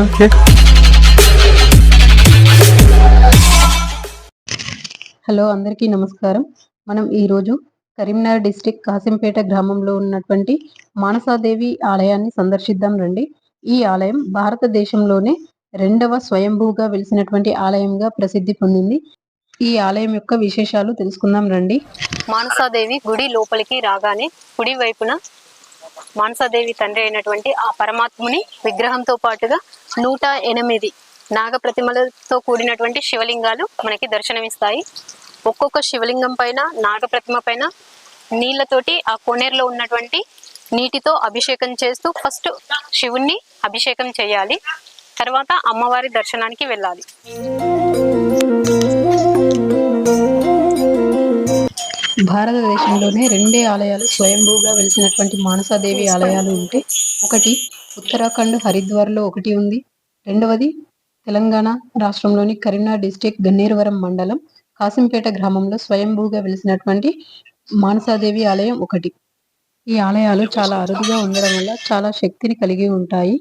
Okay hello అందరికీ నమస్కారం. మనం ఈరోజు కరీంనగర్ డిస్టిక్ కాసింపేట గ్రామంలో ఉన్నటువంటి మానసాదేవి ఆలయాన్ని సందర్శిద్దాం రండి. ఈ ఆలయం భారతదేశంలోనే రెండవ స్వయంభూగా వెలిసినటువంటి ఆలయంగా ప్రసిద్ధి పొందింది. ఈ ఆలయం యొక్క విశేషాలు తెలుసుకుందాం రండి. మానసాదేవి గుడి లోపలికి రాగానే కుడి వైపున మానసాదేవి తండ్రి అయినటువంటి ఆ పరమాత్ముని విగ్రహంతో పాటుగా నూట ఎనిమిది నాగ ప్రతిమలతో కూడినటువంటి శివలింగాలు మనకి దర్శనమిస్తాయి. ఒక్కొక్క శివలింగం పైన నాగ ప్రతిమ పైన నీళ్ళతోటి ఆ కోనేరులో ఉన్నటువంటి నీటితో అభిషేకం చేస్తూ ఫస్ట్ శివుణ్ణి అభిషేకం చేయాలి. తర్వాత అమ్మవారి దర్శనానికి వెళ్ళాలి. భారతదేశంలోనే రెండే ఆలయాలు స్వయంభూగా వెలిసినటువంటి మానసాదేవి ఆలయాలు ఉంటే ఒకటి ఉత్తరాఖండ్ హరిద్వార్లో ఒకటి ఉంది. రెండవది తెలంగాణ రాష్ట్రంలోని కరీంనగర్ డిస్టిక్ గన్నేరువరం మండలం కాసింపేట గ్రామంలో స్వయంభూగా వెలిసినటువంటి మానసాదేవి ఆలయం ఒకటి. ఈ ఆలయాలు చాలా అరుదుగా ఉండడం వల్ల చాలా శక్తిని కలిగి ఉంటాయి.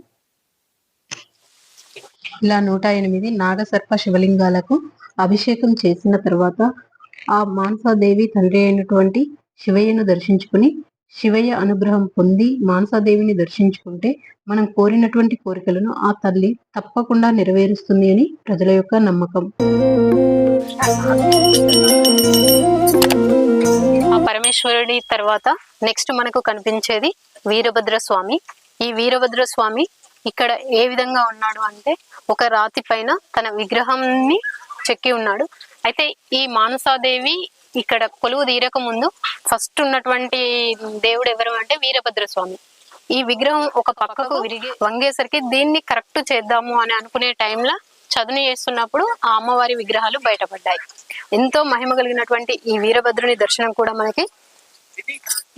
ఇలా నూట ఎనిమిది నాగసర్ప శివలింగాలకు అభిషేకం చేసిన తర్వాత ఆ మాన్సాదేవి తండ్రి అయినటువంటి శివయ్యను దర్శించుకుని శివయ్య అనుగ్రహం పొంది మానసాదేవిని దర్శించుకుంటే మనం కోరినటువంటి కోరికలను ఆ తల్లి తప్పకుండా నెరవేరుస్తుంది అని ప్రజల యొక్క నమ్మకం. ఆ పరమేశ్వరుడి తర్వాత నెక్స్ట్ మనకు కనిపించేది వీరభద్ర స్వామి. ఈ వీరభద్ర స్వామి ఇక్కడ ఏ విధంగా ఉన్నాడు అంటే ఒక రాతి పైన తన విగ్రహాన్ని చెక్కి ఉన్నాడు. అయితే ఈ మానసాదేవి ఇక్కడ కొలువు తీరక ముందు ఫస్ట్ ఉన్నటువంటి దేవుడు ఎవరు అంటే వీరభద్ర స్వామి. ఈ విగ్రహం ఒక పక్కకు విరిగి వంగేసరికి దీన్ని కరెక్ట్ చేద్దాము అని అనుకునే టైంలో చదును చేస్తున్నప్పుడు ఆ అమ్మవారి విగ్రహాలు బయటపడ్డాయి. ఎంతో మహిమ కలిగినటువంటి ఈ వీరభద్రుని దర్శనం కూడా మనకి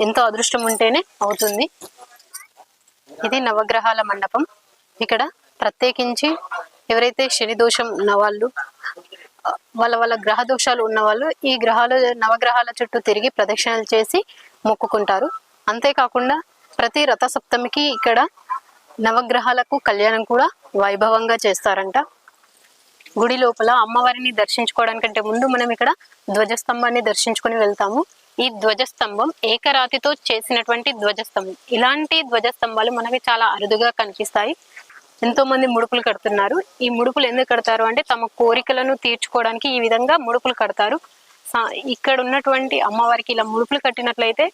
ఎంతో అదృష్టం ఉంటేనే అవుతుంది. ఇది నవగ్రహాల మండపం. ఇక్కడ ప్రత్యేకించి ఎవరైతే శని దోషం ఉన్న వాళ్ళు వాళ్ళ వాళ్ళ గ్రహ దోషాలు ఉన్న వాళ్ళు ఈ గ్రహాలు నవగ్రహాల చుట్టూ తిరిగి ప్రదక్షిణలు చేసి మొక్కుకుంటారు. అంతేకాకుండా ప్రతి రథ సప్తమికి ఇక్కడ నవగ్రహాలకు కళ్యాణం కూడా వైభవంగా చేస్తారంట. గుడి లోపల అమ్మవారిని దర్శించుకోవడానికంటే ముందు మనం ఇక్కడ ధ్వజస్తంభాన్ని దర్శించుకొని వెళ్తాము. ఈ ధ్వజస్తంభం ఏకరాతితో చేసినటువంటి ధ్వజస్తంభం. ఇలాంటి ధ్వజస్తంభాలు మనకి చాలా అరుదుగా కనిపిస్తాయి. ఎంతో మంది ముడుపులు కడుతున్నారు. ఈ ముడుపులు ఎందుకు కడతారు అంటే తమ కోరికలను తీర్చుకోవడానికి ఈ విధంగా ముడుపులు కడతారు. ఇక్కడ ఉన్నటువంటి అమ్మవారికి ఇలా ముడుపులు కట్టినట్లయితే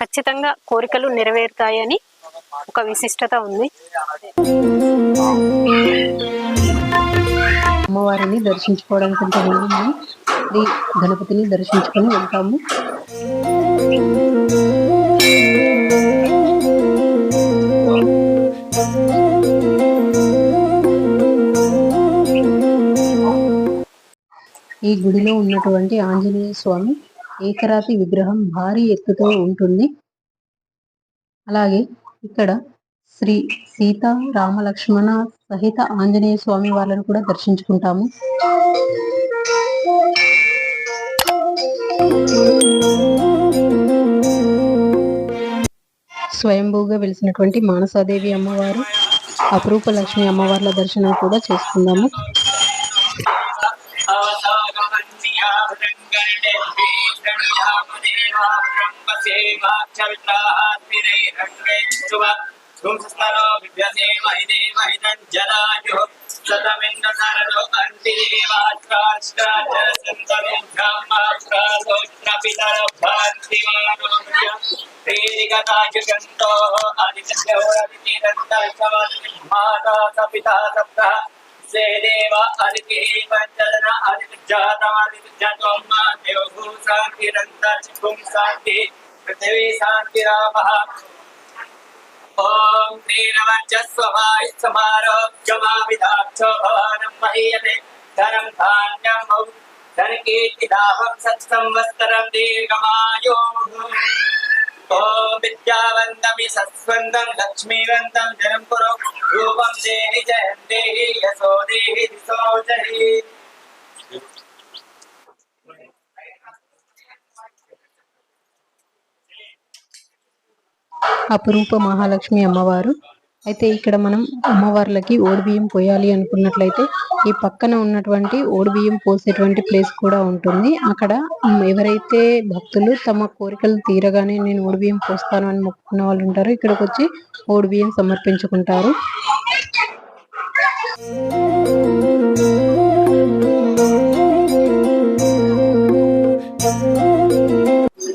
ఖచ్చితంగా కోరికలు నెరవేరుతాయని ఒక విశిష్టత ఉంది. అమ్మవారిని దర్శించుకోవడానికంటే గణపతిని దర్శించుకొని వెళ్తాము. ఈ గుడిలో ఉన్నటువంటి ఆంజనేయ స్వామి ఏకరాతి విగ్రహం భారీ ఎత్తుతో ఉంటుంది. అలాగే ఇక్కడ శ్రీ సీత రామలక్ష్మణ సహిత ఆంజనేయ స్వామి వాళ్ళను కూడా దర్శించుకుంటాము. స్వయంభూగా వెలిసినటువంటి మానసాదేవి అమ్మవారు అపురూప లక్ష్మి అమ్మవార్ల దర్శనం కూడా చేసుకుందాము. ब्रह्मदेवा ब्रह्मसेवा चर्तात्मिरैरङ्गैश्चुव पुंसस्तरो विभ्यसेमहि देवहितञ्जरायुः सतमिन्द्रसरलो अन्तिरेवाष्ट्राष्ट्राचरसन्तरोब्रह्माष्ट्रासोत्रपितरो भारतिमानोगतायुगन्तो अधिकशौरतिरन्तमाता स पिता सप्तः से देवा अधिके पञ्चदन अधिजातमधिजतोम्मा देव शान्तिरन्तरिक्षं शान्तिः पृथिवी शान्तिरामः ॐ तेनवर्चस्वमायुस्तमारोग्यमाविधाक्ष भवानं महीयते धनं धान्यं धनकीर्तिदाहं सत्संवत्सरं दीर्घमायोः। ॐ विद्यावन्तमि सत्स्वन्दं लक्ष्मीवन्तं जनं कुरु रूपं देहि, जयं देहि, यशो देहि, दिशो जहि। అపురూప మహాలక్ష్మి అమ్మవారు. అయితే ఇక్కడ మనం అమ్మవార్లకి ఓడిబియ్యం పోయాలి అనుకున్నట్లయితే ఈ పక్కన ఉన్నటువంటి ఓడిబియ్యం పోసేటువంటి ప్లేస్ కూడా ఉంటుంది. అక్కడ ఎవరైతే భక్తులు తమ కోరికలు తీరగానే నేను ఓడిబియ్యం పోస్తాను అని మొక్కుకున్న వాళ్ళు ఉంటారు ఇక్కడికి వచ్చి ఓడిబియ్యం సమర్పించుకుంటారు.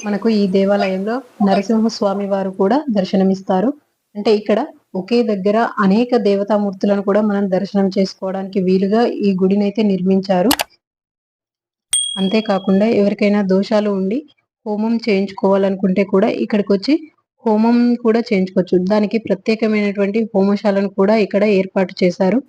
మనకు ఈ దేవాలయంలో నరసింహస్వామి వారు కూడా దర్శనమిస్తారు. అంటే ఇక్కడ ఒకే దగ్గర అనేక దేవతామూర్తులను కూడా మనం దర్శనం చేసుకోవడానికి వీలుగా ఈ గుడిని అయితే నిర్మించారు. అంతేకాకుండా ఎవరికైనా దోషాలు ఉండి హోమం చేయించుకోవాలనుకుంటే కూడా ఇక్కడికి వచ్చి హోమం కూడా చేయించుకోవచ్చు. దానికి ప్రత్యేకమైనటువంటి హోమశాలను కూడా ఇక్కడ ఏర్పాటు చేశారు.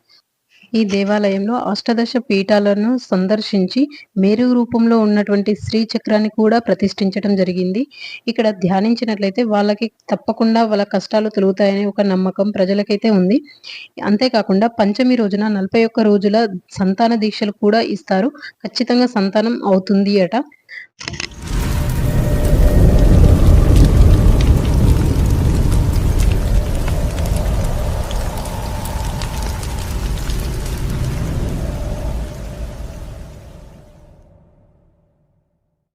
ఈ దేవాలయంలో అష్టదశ పీఠాలను సందర్శించి మేరు రూపంలో ఉన్నటువంటి శ్రీ చక్రాన్ని కూడా ప్రతిష్ఠించడం జరిగింది. ఇక్కడ ధ్యానించినట్లయితే వాళ్ళకి తప్పకుండా వాళ్ళ కష్టాలు తొలుగుతాయనే ఒక నమ్మకం ప్రజలకైతే ఉంది. అంతేకాకుండా పంచమి రోజున నలభై ఒక్క రోజుల సంతాన దీక్షలు కూడా ఇస్తారు. ఖచ్చితంగా సంతానం అవుతుంది అట.